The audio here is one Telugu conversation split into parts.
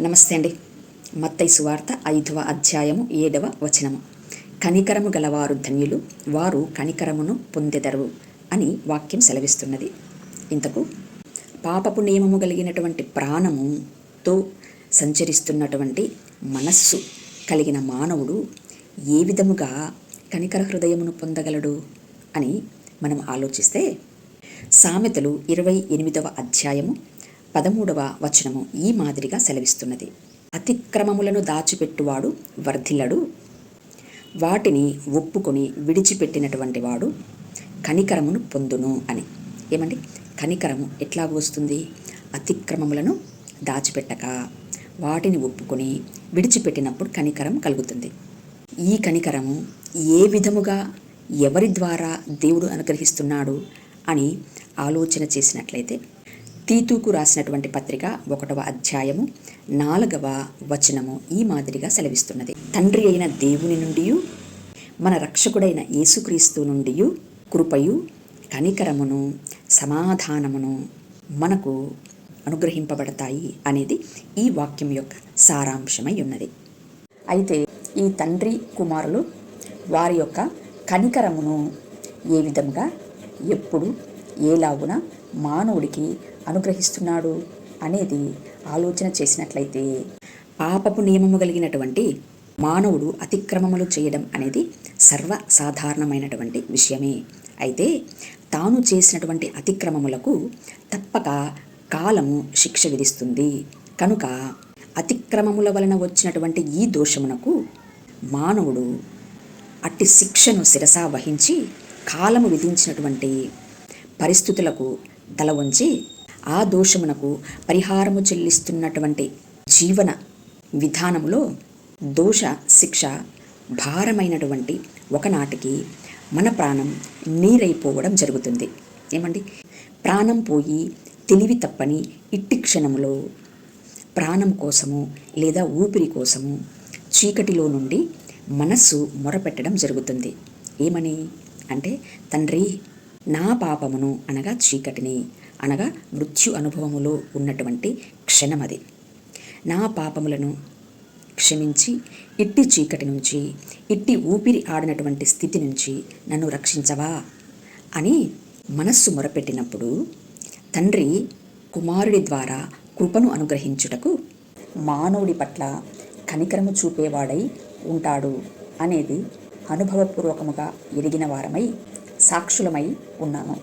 నమస్తే అండి. మత్తై సువార్త ఐదవ అధ్యాయము ఏడవ వచనము. కనికరము గలవారు ధన్యులు వారు కనికరమును పొందెదరు అని వాక్యం సెలవిస్తున్నది. ఇంతకు పాపపు నియమము కలిగినటువంటి ప్రాణముతో సంచరిస్తున్నటువంటి మనస్సు కలిగిన మానవుడు ఏ విధముగా కనికర హృదయమును పొందగలడు అని మనం ఆలోచిస్తే సామెతలు ఇరవై ఎనిమిదవ అధ్యాయము పదమూడవ వచనము ఈ మాదిరిగా సెలవిస్తున్నది. అతిక్రమములను దాచిపెట్టువాడు వర్ధిల్లడు. వాటిని ఒప్పుకొని విడిచిపెట్టినటువంటి వాడు కనికరమును పొందును అని. ఏమండి? కనికరము ఎట్లా వస్తుంది? అతిక్రమములను దాచిపెట్టక. వాటిని ఒప్పుకొని విడిచిపెట్టినప్పుడు కనికరం కలుగుతుంది. ఈ కనికరము ఏ విధముగా ఎవరి ద్వారా దేవుడు అనుగ్రహిస్తున్నాడు అని ఆలోచన చేసినట్లయితే తీతూకు రాసినటువంటి పత్రిక ఒకటవ అధ్యాయము నాలుగవ వచనము ఈ మాదిరిగా సెలవిస్తున్నది. తండ్రి అయిన దేవుని నుండి మన రక్షకుడైన యేసుక్రీస్తు నుండి కృపయు కనికరమును సమాధానమును మనకు అనుగ్రహింపబడతాయి అనేది ఈ వాక్యం యొక్క సారాంశమై ఉన్నది. అయితే ఈ తండ్రి కుమారులు వారి యొక్క కనికరమును ఏ విధంగా ఎప్పుడు ఏలాగున మానవుడికి అనుగ్రహిస్తున్నాడు అనేది ఆలోచన చేసినట్లయితే పాపపు నియమము కలిగినటువంటి మానవుడు అతిక్రమములు చేయడం అనేది సర్వసాధారణమైనటువంటి విషయమే. అయితే తాను చేసినటువంటి అతిక్రమములకు తప్పక కాలము శిక్ష విధిస్తుంది. కనుక అతిక్రమముల వలన వచ్చినటువంటి ఈ దోషమునకు మానవుడు అట్టి శిక్షను శిరసా వహించి కాలము విధించినటువంటి పరిస్థితులకు తల వంచి ఆ దోషమునకు పరిహారము చెల్లిస్తున్నటువంటి జీవన విధానంలో దోష శిక్ష భారమైనటువంటి ఒకనాటికి మన ప్రాణం నీరైపోవడం జరుగుతుంది. ఏమండి? ప్రాణం పోయి తెలివి తప్పని ఇట్టి క్షణంలో ప్రాణం కోసము లేదా ఊపిరి కోసము చీకటిలో నుండి మనస్సు మొరపెట్టడం జరుగుతుంది. ఏమని? అంటే తండ్రి నా పాపమును అనగా చీకటిని అనగా మృత్యు అనుభవములో ఉన్నటువంటి క్షణమది నా పాపములను క్షమించి ఇట్టి చీకటి నుంచి ఇట్టి ఊపిరి ఆడినటువంటి స్థితి నుంచి నన్ను రక్షించవా? అని మనస్సు మొరపెట్టినప్పుడు తండ్రి కుమారుడి ద్వారా కృపను అనుగ్రహించుటకు మానవుడి పట్ల కనికరము చూపేవాడై ఉంటాడు అనేది అనుభవపూర్వకముగా ఎరిగిన వారమై సాక్షులమై ఉన్నాను.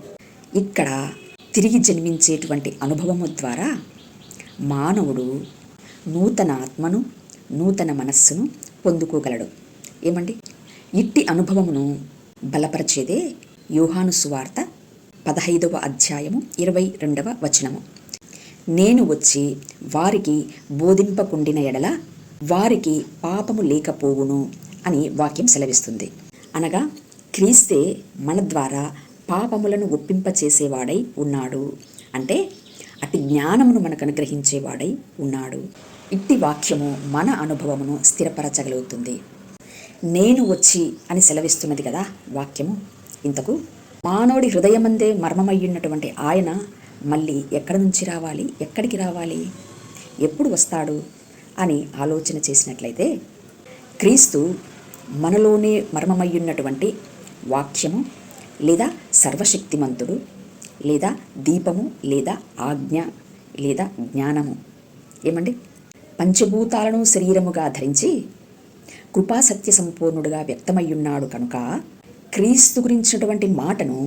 ఇక్కడ తిరిగి జన్మించేటువంటి అనుభవము ద్వారా మానవుడు నూతన ఆత్మను నూతన మనస్సును పొందుకోగలడు. ఏమండి? ఇట్టి అనుభవమును బలపరిచేదే యూహాను సువార్త పదహైదవ అధ్యాయము ఇరవై రెండవ వచనము. నేను వచ్చి వారికి బోధింపకుండిన ఎడల వారికి పాపము లేకపోవును అని వాక్యం సెలవిస్తుంది. అనగా క్రీస్తే మన ద్వారా పాపములను ఒప్పింపచేసేవాడై ఉన్నాడు. అంటే అతి జ్ఞానమును మనకు అనుగ్రహించేవాడై ఉన్నాడు. ఇట్టి వాక్యము మన అనుభవమును స్థిరపరచగలుగుతుంది. నేను వచ్చి అని సెలవిస్తున్నది కదా వాక్యము. ఇంతకు మానవుడి హృదయమందే మర్మమయ్యున్నటువంటి ఆయన మళ్ళీ ఎక్కడి నుంచి రావాలి? ఎక్కడికి రావాలి? ఎప్పుడు వస్తాడు? అని ఆలోచన చేసినట్లయితే క్రీస్తు మనలోనే మర్మమయ్యున్నటువంటి వాక్యము లేదా సర్వశక్తిమంతుడు లేదా దీపము లేదా ఆజ్ఞ లేదా జ్ఞానము. ఏమండి? పంచభూతాలను శరీరముగా ధరించి కృపా సత్య సంపూర్ణుడుగా వ్యక్తమయ్యున్నాడు కనుక క్రీస్తు గురించినటువంటి మాటను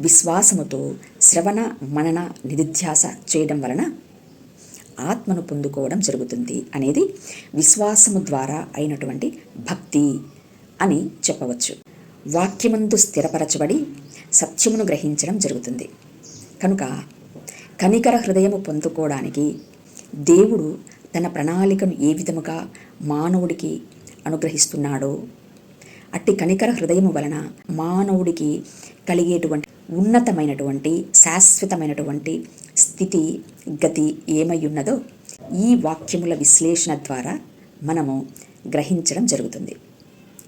విశ్వాసముతో శ్రవణ మనన నిధిధ్యాస చేయడం వలన ఆత్మను పొందుకోవడం జరుగుతుంది అనేది విశ్వాసము ద్వారా అయినటువంటి భక్తి అని చెప్పవచ్చు. వాక్యమందు స్థిరపరచబడి సత్యమును గ్రహించడం జరుగుతుంది. కనుక కనికర హృదయము పొందుకోవడానికి దేవుడు తన ప్రణాళికను ఏ విధముగా మానవుడికి అనుగ్రహిస్తున్నాడో అట్టి కనికర హృదయము వలన మానవుడికి కలిగేటువంటి ఉన్నతమైనటువంటి శాశ్వతమైనటువంటి స్థితి గతి ఏమై ఉన్నదో ఈ వాక్యముల విశ్లేషణ ద్వారా మనము గ్రహించడం జరుగుతుంది.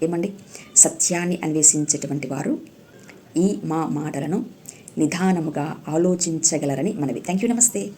ఏమండి? సత్యాన్ని అన్వేషించేటువంటి వారు ఈ మా మాటలను నిదానముగా ఆలోచించగలరని మనవి. థ్యాంక్ యూ నమస్తే.